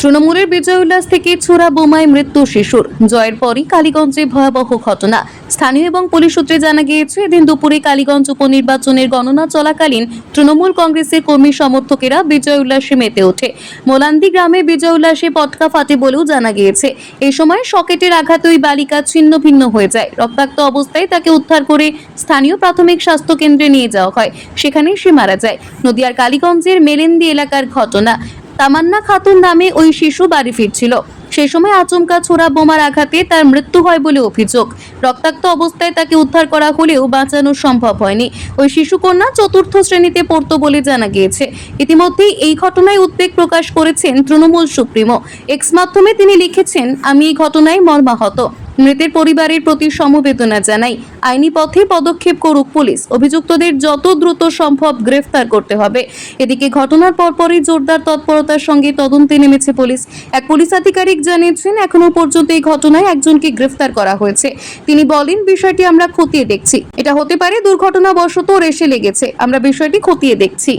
তৃণমূলের বিজয় উল্লাস থেকে ছোড়া বোমায় মৃত্যু শিশুর। জয়ের পরই কালীগঞ্জে ভয়াবহ ঘটনা। স্থানীয় এবং পুলিশ সূত্রে জানা গিয়েছে, এদিন দুপুরে কালীগঞ্জ উপনির্বাচনের গণনা চলাকালীন তৃণমূল কংগ্রেসের কর্মী সমর্থকেরা বিজয় উল্লাসে মেতে ওঠে। মোলান্দি গ্রামে বিজয় উল্লাসে পটকা ফাটে বলেও জানা গিয়েছে। এই সময় সকেটের আঘাতে ওই বালিকা ছিন্ন ভিন্ন হয়ে যায়। রক্তাক্ত অবস্থায় তাকে উদ্ধার করে স্থানীয় প্রাথমিক স্বাস্থ্য কেন্দ্রে নিয়ে যাওয়া হয়। সেখানে সে মারা যায়। নদিয়ার কালীগঞ্জের মেলেন্দি এলাকার ঘটনা। তামান্না খাতুন নামে ওই শিশু বাড়ি ফিরছিল। সে সময় আচমকা ছোড়া বোমার আঘাতে তার মৃত্যু হয় বলে অভিযোগ। রক্তাক্ত অবস্থায় তাকে উদ্ধার করা হলেও বাঁচানো সম্ভব হয়নি। ওই শিশু কন্যা চতুর্থ শ্রেণীতে পড়তো বলে জানা গিয়েছে। ইতিমধ্যেই এই ঘটনায় উদ্বেগ প্রকাশ করেছেন তৃণমূল সুপ্রিমো। এক্স মাধ্যমে তিনি লিখেছেন, আমি এই ঘটনায় মর্মাহত। মৃতের পরিবারের প্রতি সমবেদনা জানাই। আইনি পথে পদক্ষেপ করুক পুলিশ। অভিযুক্তদের যত দ্রুত সম্ভব গ্রেফতার করতে হবে। এদিকে ঘটনার পরপরই জোরদার তৎপরতার সঙ্গে তদন্তে নেমেছে পুলিশ। এক পুলিশ আধিকারিক জানিয়েছেন এখনও পর্যন্ত এই ঘটনায় একজনকে গ্রেফতার করা হয়েছে। তিনি বলেন, বিষয়টি আমরা খতিয়ে দেখছি। এটা হতে পারে দুর্ঘটনাবশত রেসে লেগেছে। আমরা বিষয়টি খতিয়ে দেখছি।